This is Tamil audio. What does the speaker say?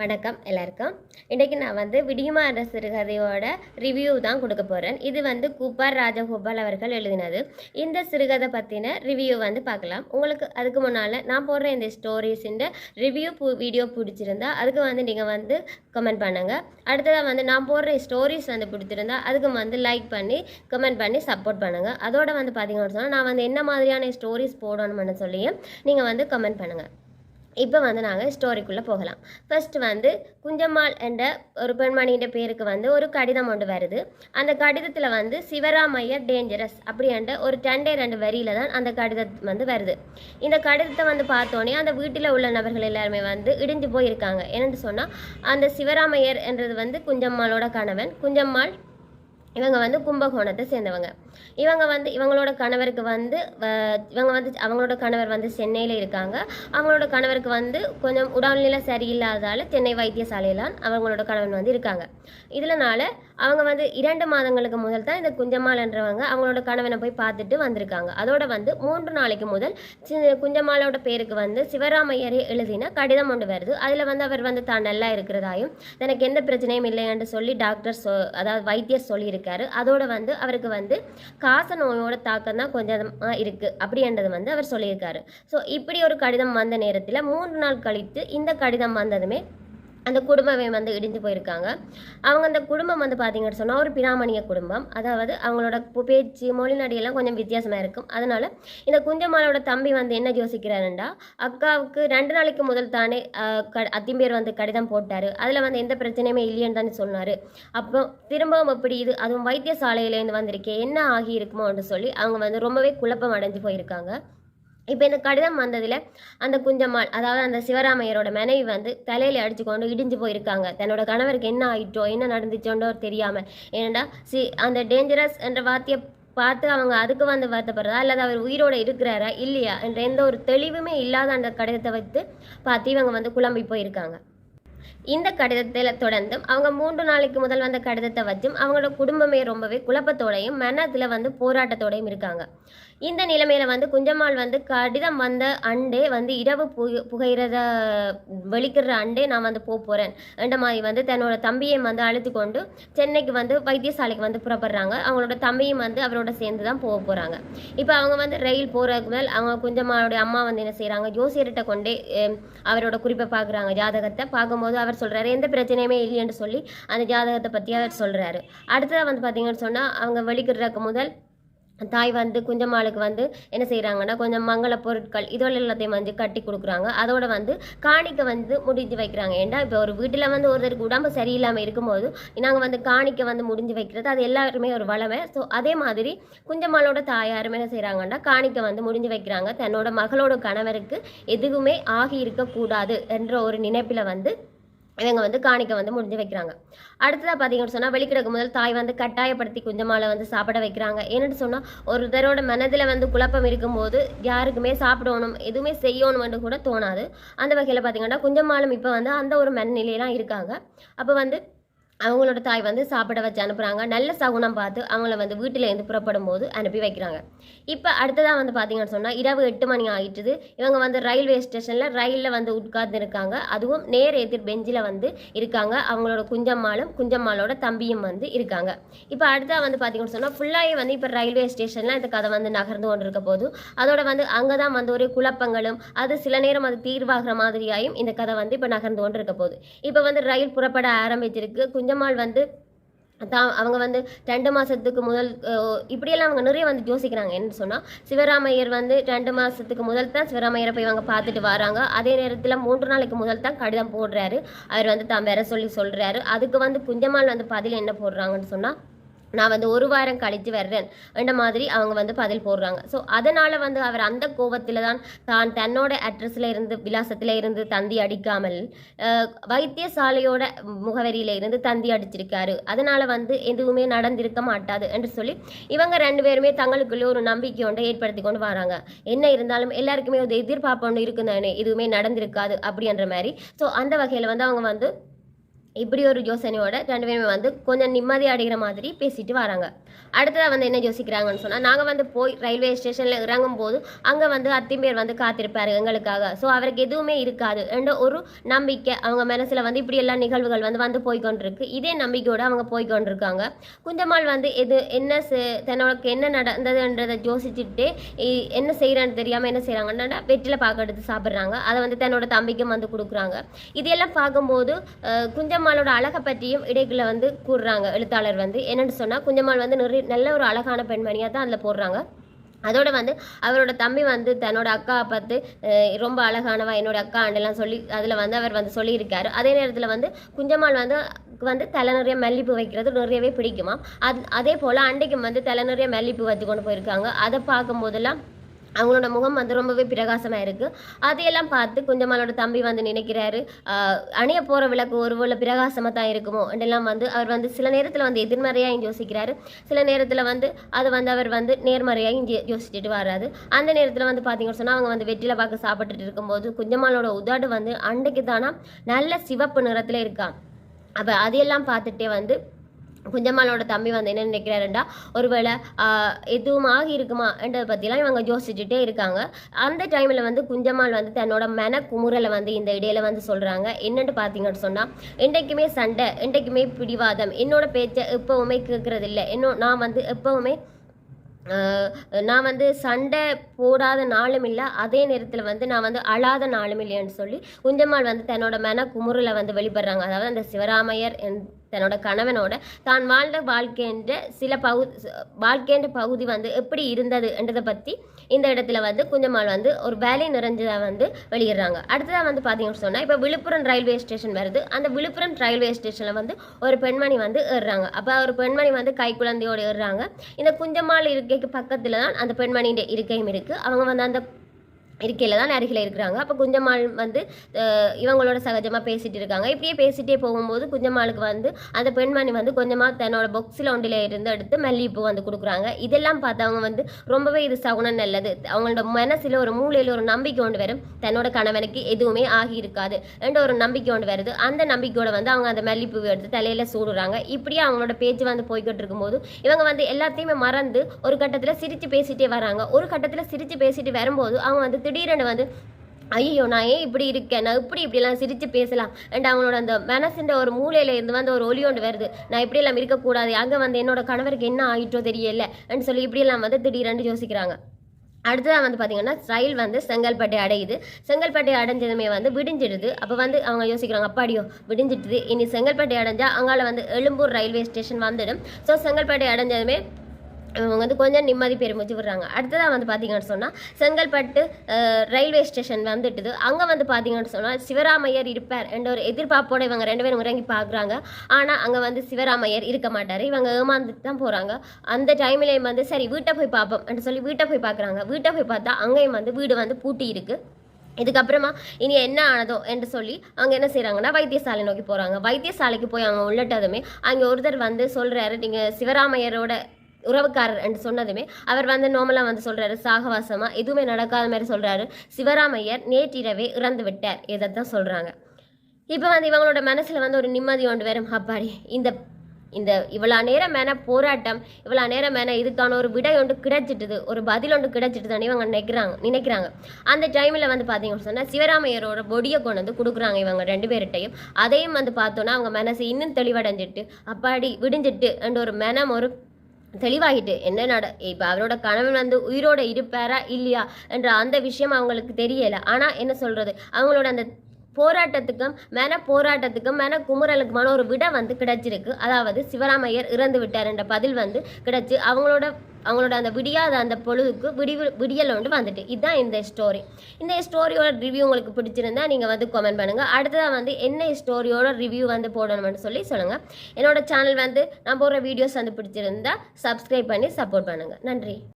வணக்கம் எல்லாருக்கும். இன்றைக்கு நான் வந்து விடியுமா என்ற சிறுகதையோட ரிவ்யூ தான் கொடுக்க போகிறேன் இது வந்து குப்பார் ராஜகோபால் அவர்கள் எழுதினது. இந்த சிறுகதை பற்றின ரிவ்யூ வந்து பார்க்கலாம். உங்களுக்கு அதுக்கு முன்னால் நான் போடுற இந்த ஸ்டோரிஸிൻ്റെ ரிவ்யூ வீடியோ பிடிச்சிருந்தா அதுக்கு வந்து நீங்கள் வந்து கமெண்ட் பண்ணுங்கள் அடுத்ததாக வந்து நான் போடுற ஸ்டோரிஸ் வந்து பிடிச்சிருந்தா அதுக்கு வந்து லைக் பண்ணி கமெண்ட் பண்ணி சப்போர்ட் பண்ணுங்கள் அதோட வந்து பார்த்தீங்கன்னு சொன்னால் நான் வந்து என்ன மாதிரியான ஸ்டோரிஸ் போடணும்னு சொல்லியும் நீங்கள் வந்து கமெண்ட் பண்ணுங்கள் இப்போ வந்து நாங்கள் ஸ்டோரிக்குள்ளே போகலாம். ஃபர்ஸ்ட் வந்து குஞ்சம்மாள் என்ற ஒரு பெண்மணியின் பேருக்கு வந்து ஒரு கடிதம் ஒன்று வருது. அந்த கடிதத்தில் வந்து சிவராமையர் டேஞ்சரஸ் அப்படின்ற ஒரு ரெண்டே ரெண்டு வரியில தான் அந்த கடிதம் வந்து வருது. இந்த கடிதத்தை வந்து பார்த்தோன்னே அந்த வீட்டில் உள்ள நபர்கள் எல்லாருமே வந்து இடிஞ்சு போயிருக்காங்க. என்னென்னு சொன்னால் அந்த சிவராமையர் என்றது வந்து குஞ்சம்மாளோட கணவன். குஞ்சம்மாள் இவங்க வந்து கும்பகோணத்தை சேர்ந்தவங்க. இவங்க வந்து இவங்களோட கணவருக்கு வந்து வ- இவங்க வந்து அவங்களோட கணவர் வந்து சென்னையில் இருக்காங்க. அவங்களோட கணவருக்கு வந்து கொஞ்சம் உடல்நிலை சரியில்லாதால சென்னை வைத்தியசாலையிலான் அவங்களோட கணவன் வந்து இருக்காங்க. இதனால அவங்க வந்து இரண்டு மாதங்களுக்கு முதல் தான் இந்த குஞ்சம்மாள்ன்றவங்க அவங்களோட கணவனை போய் பார்த்துட்டு வந்திருக்காங்க. அதோட வந்து மூன்று நாளைக்கு முதல் சி- குஞ்சம்மாளோட பேருக்கு வந்து சிவராமையரே எழுதின கடிதம் ஒன்று வருது. அதில் வந்து அவர் வந்து தான் நல்லா இருக்கிறதாயும் தனக்கு எந்த பிரச்சனையும் இல்லை என்று சொல்லி டாக்டர் சொ அதாவது வைத்தியர் சொல்லியிருக்காரு. அதோட வந்து அவருக்கு வந்து காச நோயோட தாக்கம் தான் கொஞ்சமாக இருக்குது அப்படின்றது வந்து அவர் சொல்லியிருக்காரு. ஸோ இப்படி ஒரு கடிதம் வந்த நேரத்தில் மூன்று நாள் கழித்து இந்த கடிதம் வந்ததுமே அந்த குடும்பமே வந்து இடிஞ்சு போயிருக்காங்க. அவங்க அந்த குடும்பம் வந்து பார்த்தீங்கன்னு சொன்னால் ஒரு பிராமணிய குடும்பம். அதாவது அவங்களோட பேச்சு மொழிநடையெல்லாம் கொஞ்சம் வித்தியாசமாக இருக்கும். அதனால் இந்த குஞ்சம்மாளோட தம்பி வந்து என்ன யோசிக்கிறாருண்டா அக்காவுக்கு ரெண்டு நாளைக்கு முதல் தானே க அத்திம்பேர் வந்து கடிதம் போட்டார். அதில் வந்து எந்த பிரச்சனையுமே இல்லைன்னு தானே சொன்னார். அப்போ திரும்பவும் எப்படி இது அதுவும் வைத்தியசாலையிலேருந்து வந்திருக்கே என்ன ஆகி இருக்குமோன்னு சொல்லி அவங்க வந்து ரொம்பவே குழப்பம் அடைஞ்சு போயிருக்காங்க. இப்போ இந்த கடிதம் வந்ததில் அந்த குஞ்சம்மாள் அதாவது அந்த சிவராமையரோட மனைவி வந்து தலையில் அடிச்சுக்கொண்டு இடிஞ்சு போயிருக்காங்க. தன்னோட கணவருக்கு என்ன ஆயிட்டோ என்ன நடந்துச்சோன்றோ தெரியாமல் ஏன்னா சி அந்த டேஞ்சரஸ் என்ற வார்த்தையை பார்த்து அவங்க அதுக்கு வந்து வருத்தப்படுறதா? அல்லது அவர் உயிரோடு இருக்கிறாரா? இல்லையா? என்ற எந்த ஒரு தெளிவுமே இல்லாத அந்த கடிதத்தை வைத்து பார்த்து இவங்க வந்து குழம்பி போயிருக்காங்க. இந்த கடிதத்தில் தொடர்ந்தும் அவங்க மூன்று நாளைக்கு முதல் வந்த கடிதத்தை வச்சும் அவங்களோட குடும்பமே ரொம்பவே குழப்பத்தோடையும் மனத்தில் வந்து போராட்டத்தோடையும் இருக்காங்க. இந்த நிலைமையில வந்து குஞ்சம்மாள் வந்து கடிதம் வந்த அண்டே வந்து இரவு புகை புகையிறத வெளிக்கிற அண்டே நான் வந்து போக போகிறேன் என்ற மாதிரி வந்து தன்னோட தம்பியை வந்து அழுத்து கொண்டு சென்னைக்கு வந்து வைத்தியசாலைக்கு வந்து புறப்படுறாங்க. அவங்களோட தம்பியும் வந்து அவரோட சேர்ந்து தான் போக போகிறாங்க இப்போ அவங்க வந்து ரயில் போகிறதுக்கு முதல் அவங்க குஞ்சம்மாளுடைய அம்மா வந்து என்ன செய்கிறாங்க ஜோசியர்கிட்ட கொண்டே அவரோட குறிப்பை பார்க்குறாங்க ஜாதகத்தை பார்க்கும்போது அவர் சொல்கிறாரு எந்த பிரச்சனையுமே இல்லைன்னு சொல்லி அந்த ஜாதகத்தை பற்றி அவர் சொல்கிறாரு அடுத்ததாக வந்து பார்த்தீங்கன்னு சொன்னால் அவங்க வெளிக்கிடுறதுக்கு முதல் தாய் வந்து குஞ்சம்மாளுக்கு வந்து என்ன செய்கிறாங்கன்னா கொஞ்சம் மங்கள பொருட்கள் இதோட எல்லாத்தையும் வந்து கட்டி கொடுக்குறாங்க. அதோட வந்து காணிக்க வந்து முடிஞ்சு வைக்கிறாங்க. ஏன்டா இப்போ ஒரு வீட்டில் வந்து ஒருத்தருக்கு உடம்பு சரியில்லாமல் இருக்கும்போது நாங்கள் வந்து காணிக்க வந்து முடிஞ்சு வைக்கிறது அது எல்லாருமே ஒரு வளமை. ஸோ அதே மாதிரி குஞ்சம்மாளோட தாயாருமே என்ன செய்கிறாங்கன்னா காணிக்க வந்து முடிஞ்சு வைக்கிறாங்க. தன்னோட மகளோட கணவருக்கு எதுவுமே ஆகி இருக்கக்கூடாது என்ற ஒரு நினைப்பில் வந்து இவங்க வந்து காணிக்க வந்து முடிஞ்சு வைக்கிறாங்க. அடுத்ததாக பார்த்தீங்கன்னு சொன்னால் வெளிக்கிடக்கு முதல் தாய் வந்து கட்டாயப்படுத்தி குஞ்சமாலை வந்து சாப்பிட வைக்கிறாங்க. என்னென்று சொன்னால் ஒருத்தரோட மனதில் வந்து குழப்பம் இருக்கும்போது யாருக்குமே சாப்பிடணும் எதுவுமே செய்யணும்னு கூட தோணாது. அந்த வகையில் பார்த்தீங்கன்னா குஞ்சமாலும் இப்போ வந்து அந்த ஒரு மனநிலையெல்லாம் இருக்காங்க. அப்போ வந்து அவங்களோட தாய் வந்து சாப்பிட வச்சு அனுப்புகிறாங்க நல்ல சகுனம் பார்த்து அவங்கள வந்து வீட்டிலேருந்து புறப்படும் போது அனுப்பி வைக்கிறாங்க. இப்போ அடுத்ததாக வந்து பார்த்தீங்கன்னு சொன்னால் இரவு எட்டு மணி ஆகிட்டுது இவங்க வந்து ரயில்வே ஸ்டேஷனில் ரயிலில் வந்து உட்கார்ந்து இருக்காங்க. அதுவும் நேர் எதிர் பெஞ்சில் வந்து இருக்காங்க. அவங்களோட குஞ்சம்மாளும் குஞ்சம்மாளோட தம்பியும் வந்து இருக்காங்க. இப்போ அடுத்ததாக வந்து பார்த்தீங்கன்னு சொன்னால் ஃபுல்லாகவே வந்து இப்போ ரயில்வே ஸ்டேஷனில் இந்த கதை வந்து நகர்ந்து கொண்டு இருக்க போது அதோட வந்து அங்கே தான் வந்து ஒரு குழப்பங்களும் அது சில நேரம் அது தீர்வாகிற மாதிரியாயும் இந்த கதை வந்து இப்போ நகர்ந்து கொண்டு இருக்க போகுது. இப்போ வந்து ரயில் புறப்பட ஆரம்பிச்சிருக்கு. குஞ்சம்மாள் வந்து தான் அவங்க வந்து ரெண்டு மாதத்துக்கு முதல் இப்படியெல்லாம் அவங்க நிறைய வந்து யோசிக்கிறாங்க. என்ன சொன்னால் சிவராமையர் வந்து ரெண்டு மாதத்துக்கு முதல் தான் சிவராமையரை போய் இவங்க பார்த்துட்டு வராங்க. அதே நேரத்தில் மூன்று நாளைக்கு முதல் தான் கடிதம் போடுறாரு. அவர் வந்து தான் வர சொல்லி சொல்கிறாரு அதுக்கு வந்து குஞ்சம்மாள் வந்து பதில் என்ன போடுறாங்கன்னு சொன்னால் நான் வந்து ஒரு வாரம் கழித்து வர்றேன் என்ற மாதிரி அவங்க வந்து பதில் போடுறாங்க. ஸோ அதனால் வந்து அவர் அந்த கோபத்தில் தான் தான் தன்னோட அட்ரஸில் இருந்து விலாசத்தில் இருந்து தந்தி அடிக்காமல் வைத்தியசாலையோட முகவரியில் இருந்து தந்தி அடிச்சிருக்காரு. அதனால் வந்து எதுவுமே நடந்திருக்க மாட்டாது என்று சொல்லி இவங்க ரெண்டு பேருமே தங்களுக்குள்ளே ஒரு நம்பிக்கை ஒன்று ஏற்படுத்தி கொண்டு வராங்க. என்ன இருந்தாலும் எல்லாருக்குமே ஒரு எதிர்பார்ப்பு ஒன்று இருக்குதானே எதுவுமே நடந்திருக்காது அப்படின்ற மாதிரி. ஸோ அந்த வகையில் வந்து அவங்க வந்து இப்படி ஒரு யோசனையோட ரெண்டு பேருமே வந்து கொஞ்சம் நிம்மதி அடைகிற மாதிரி பேசிட்டு வராங்க. அடுத்ததாக வந்து என்ன யோசிக்கிறாங்கன்னு சொன்னால் நாங்கள் வந்து போய் ரயில்வே ஸ்டேஷனில் இறங்கும் போது அங்கே வந்து அத்திம்பேர் வந்து காத்திருப்பாரு எங்களுக்காக. ஸோ அவருக்கு எதுவுமே இருக்காது. என்ற ஒரு நம்பிக்கை அவங்க மனசில் வந்து இப்படி எல்லா நிகழ்வுகள் வந்து வந்து போய்கொண்டிருக்கு. இதே நம்பிக்கையோடு அவங்க போய்கொண்டிருக்காங்க. குஞ்சம்மாள் வந்து எது என்ன செ- தன்னோட என்ன நடந்ததுன்றதை யோசிச்சுட்டு என்ன செய்கிறான்னு தெரியாமல் என்ன செய்கிறாங்கன்னா வெற்றில பார்க்க எடுத்து சாப்பிட்றாங்க. அதை வந்து தன்னோட தம்பிக்கும் வந்து கொடுக்குறாங்க. இதையெல்லாம் பார்க்கும்போது குஞ்சம் குஞ்சம்மாளோட அழகை பற்றியும் இடைக்குள்ள வந்து கூறுறாங்க எழுத்தாளர் வந்து. என்னென்னு சொன்னால் குஞ்சம்மாள் வந்து நிறைய நல்ல ஒரு அழகான பெண்மணியாக தான் அதில் போடுறாங்க. அதோட வந்து அவரோட தம்பி வந்து தன்னோட அக்காவை பார்த்து ரொம்ப அழகானவா என்னோட அக்கா ஆண்டெல்லாம் சொல்லி அதில் வந்து அவர் வந்து சொல்லியிருக்காரு. அதே நேரத்தில் வந்து குஞ்சம்மாள் வந்து வந்து தலை நிறைய மல்லிப்பூ வைக்கிறது நிறையவே பிடிக்குமா அது அதே போல் அன்றைக்கும் வந்து தலை நிறைய மல்லிப்பூ வச்சு கொண்டு போயிருக்காங்க. அதை பார்க்கும்போதெல்லாம் அவங்களோட முகம் வந்து ரொம்பவே பிரகாசமாக இருக்குது அதையெல்லாம் பார்த்து குஞ்சம்மாளோட தம்பி வந்து நினைக்கிறாரு. அணைய அணிய போகிற விளக்கு ஒருவேளை பிரகாசமாக தான் இருக்குமோ? என்றெல்லாம் வந்து அவர் வந்து சில நேரத்தில் வந்து எதிர்மறையாக யோசிக்கிறாரு. சில நேரத்தில் வந்து அதை வந்து அவர் வந்து நேர்மறையாக இங்கே யோசிச்சுட்டு வராது அந்த நேரத்தில் வந்து பார்த்தீங்கன்னு சொன்னால் அவங்க வந்து வெற்றில பார்க்க சாப்பிட்டுட்டு இருக்கும்போது குஞ்சம்மாளோட உதடு வந்து அன்றைக்கு தானா நல்ல சிவப்பு நிறத்தில் இருக்கான் அப்போ அதையெல்லாம் பார்த்துட்டே வந்து குஞ்சம்மாளோட தம்பி வந்து என்ன நினைக்கிறாருண்டா? ஒருவேளை எதுவும் ஆகி இருக்குமா என்றதை பற்றிலாம் இவங்க யோசிச்சுட்டே இருக்காங்க. அந்த டைமில் வந்து குஞ்சம்மாள் வந்து தன்னோட மன குமுறலை வந்து இந்த இடையில வந்து சொல்கிறாங்க என்னன்னு பார்த்தீங்கன்னு சொன்னால் என்றைக்குமே சண்டை என்றைக்குமே பிடிவாதம். என்னோட பேச்சை எப்போவுமே கேட்குறதில்ல. இல்லை இன்னும் நான் வந்து எப்போவுமே நான் வந்து சண்டை போடாத நாளும் இல்லை அதே நேரத்தில் வந்து நான் வந்து அழாத நாளும் இல்லைன்னு சொல்லி குஞ்சம்மாள் வந்து தன்னோட மன குமுறலை வந்து வெளிப்படுறாங்க. அதாவது அந்த சிவராமையர் என் தன்னோட கணவனோட தான் வாழ்ந்த வாழ்க்கைன்ற சில பகுதி வாழ்க்கைன்ற பகுதி வந்து எப்படி இருந்தது என்றதை பற்றி இந்த இடத்துல வந்து குஞ்சம்மாள் வந்து ஒரு வேலை நிறைஞ்சதாக வந்து வெளியிடுறாங்க. அடுத்ததாக வந்து பார்த்தீங்கன்னு சொன்னால் இப்போ விழுப்புரம் ரயில்வே ஸ்டேஷன் வருது. அந்த விழுப்புரம் ரயில்வே ஸ்டேஷனில் வந்து ஒரு பெண்மணி வந்து ஏறுறாங்க. அப்போ ஒரு பெண்மணி வந்து கை குழந்தையோடு ஏறுறாங்க. இந்த குஞ்சம்மாள் இருக்கைக்கு பக்கத்தில் தான் அந்த பெண்மணியின் இருக்கையும் இருக்குது அவங்க வந்து அந்த இருக்கையில் தான் அருகில் இருக்கிறாங்க. அப்போ குஞ்சம்மாள் வந்து இவங்களோட சகஜமாக பேசிகிட்டு இருக்காங்க. இப்படியே பேசிகிட்டே போகும்போது குஞ்சம்மாளுக்கு வந்து அந்த பெண்மணி வந்து கொஞ்சமாக தன்னோட பொக்ஸில் ஒன்றில் இருந்து எடுத்து மல்லிகைப்பூ வந்து கொடுக்குறாங்க. இதெல்லாம் பார்த்து அவங்க வந்து ரொம்பவே இது சகுனம் நல்லது. அவங்களோட மனசில் ஒரு மூலையில் ஒரு நம்பிக்கை கொண்டு வரும். தன்னோட கணவனுக்கு எதுவுமே ஆகி இருக்காது. என்ற ஒரு நம்பிக்கை கொண்டு வருது. அந்த நம்பிக்கையோட வந்து அவங்க அந்த மல்லிப்பூ எடுத்து தலையில் சூடுறாங்க. இப்படியே அவங்களோட பேச்சு வந்து போய்கிட்டு இருக்கும்போது இவங்க வந்து எல்லாத்தையுமே மறந்து ஒரு கட்டத்தில் சிரித்து பேசிகிட்டே வராங்க. ஒரு கட்டத்தில் சிரித்து பேசிட்டு வரும்போது அவங்க வந்து திடீரென வந்து ஐயோ நான் ஏன் இப்படி இருக்கேன்? நான் இப்படி இப்படிலாம் சிரித்து பேசலாம்? அண்ட் அவங்களோட அந்த மனசுன்ற ஒரு மூலையில இருந்து வந்து ஒரு ஒளி ஒன்று வருது. நான் இப்படியெல்லாம் இருக்கக்கூடாது. அங்கே வந்து என்னோட கணவருக்கு என்ன ஆயிட்டோ தெரியல அண்ட் சொல்லி இப்படியெல்லாம் வந்து திடீரென்று யோசிக்கிறாங்க. அடுத்ததாக வந்து பார்த்தீங்கன்னா ரயில் வந்து செங்கல்பட்டை அடையுது. செங்கல்பட்டை அடைஞ்சதுமே வந்து விடிஞ்சிடுது. அப்போ வந்து அவங்க யோசிக்கிறாங்க அப்பாடியோ விடிஞ்சிட்டுது இனி செங்கல்பட்டை அடைஞ்சால் அங்கால வந்து எழும்பூர் ரயில்வே ஸ்டேஷன் வந்துடும். ஸோ செங்கல்பட்டை அடைஞ்சதுமே இவங்க வந்து கொஞ்சம் நிம்மதி பெருமிச்சு விடுறாங்க. அடுத்ததாக வந்து பார்த்தீங்கன்னு சொன்னால் செங்கல்பட்டு ரயில்வே ஸ்டேஷன் வந்துட்டுது. அங்கே வந்து பார்த்தீங்கன்னு சொன்னால் சிவராமையர் இருப்பார் என்ற ஒரு எதிர்பார்ப்போட இவங்க ரெண்டு பேரும் இறங்கி பார்க்குறாங்க ஆனால் அங்கே வந்து சிவராமையர் இருக்க மாட்டார். இவங்க ஏமாந்துட்டு தான் போகிறாங்க அந்த டைம்லேயும் வந்து சரி வீட்டை போய் பார்ப்போம் என்று சொல்லி வீட்டை போய் பார்க்குறாங்க வீட்டை போய் பார்த்தா அங்கேயும் வந்து வீடு வந்து பூட்டி இருக்குது இதுக்கப்புறமா இனி என்ன ஆனதோ என்று சொல்லி அங்கே என்ன செய்கிறாங்கன்னா வைத்தியசாலை நோக்கி போகிறாங்க வைத்தியசாலைக்கு போய் அவங்க உள்ளட்டதுமே அங்கே ஒருத்தர் வந்து சொல்கிறாரு நீங்கள் சிவராமையரோட உறவுக்காரர் என்று சொன்னதுமே அவர் வந்து நோமலாக வந்து சொல்கிறாரு சாகவாசமாக எதுவுமே நடக்காத மாதிரி சொல்கிறாரு சிவராமையர் நேற்றிரவே இறந்து விட்டார். இதை தான் சொல்கிறாங்க இப்போ வந்து இவங்களோட மனசில் வந்து ஒரு நிம்மதி ஒன்று வரும். அப்பாடி இந்த இந்த இவ்வளோ நேரம் மேன போராட்டம் இவ்வளோ நேரம் மேன இதுக்கான ஒரு விடை ஒன்று கிடைச்சிட்டுது ஒரு பதில் ஒன்று கிடைச்சிட்டுதுன்னு இவங்க நினைக்கிறாங்க நினைக்கிறாங்க. அந்த டைமில் வந்து பார்த்தீங்கன்னு சொன்னால் சிவராமையரோட பொடியை கொண்டு வந்து கொடுக்குறாங்க இவங்க ரெண்டு பேர்கிட்டையும். அதையும் வந்து பார்த்தோன்னா அவங்க மனசு இன்னும் தெளிவடைஞ்சிட்டு அப்பாடி விடிஞ்சிட்டு என்ற ஒரு மனம் ஒரு தெளிவாகிட்டு என்ன நட இப்போ அவரோட கணவன் வந்து உயிரோட இருப்பாரா இல்லையா என்ற அந்த விஷயம் அவங்களுக்கு தெரியலை. ஆனால் என்ன சொல்கிறது அவங்களோட அந்த போராட்டத்துக்கும் மன போராட்டத்துக்கும் மன குமுறலுக்குமான ஒரு விட வந்து கிடைச்சிருக்கு. அதாவது சிவராமையர் இறந்து விட்டார் என்ற பதில் வந்து கிடச்சி அவங்களோட அவங்களோட அந்த விடியாத அந்த பொழுதுக்கு விடிவு விடியல் ஒன்று வந்துட்டு. இதுதான் இந்த ஸ்டோரி இந்த ஸ்டோரியோட ரிவ்யூ உங்களுக்கு பிடிச்சிருந்தா நீங்கள் வந்து கமெண்ட் பண்ணுங்கள் அடுத்ததாக வந்து என்ன ஸ்டோரியோட ரிவ்யூ வந்து போடணும்னு சொல்லி சொல்லுங்கள் என்னோட சேனல் வந்து நான் போடுற வீடியோஸ் வந்து பிடிச்சிருந்தா சப்ஸ்கிரைப் பண்ணி சப்போர்ட் பண்ணுங்கள் நன்றி.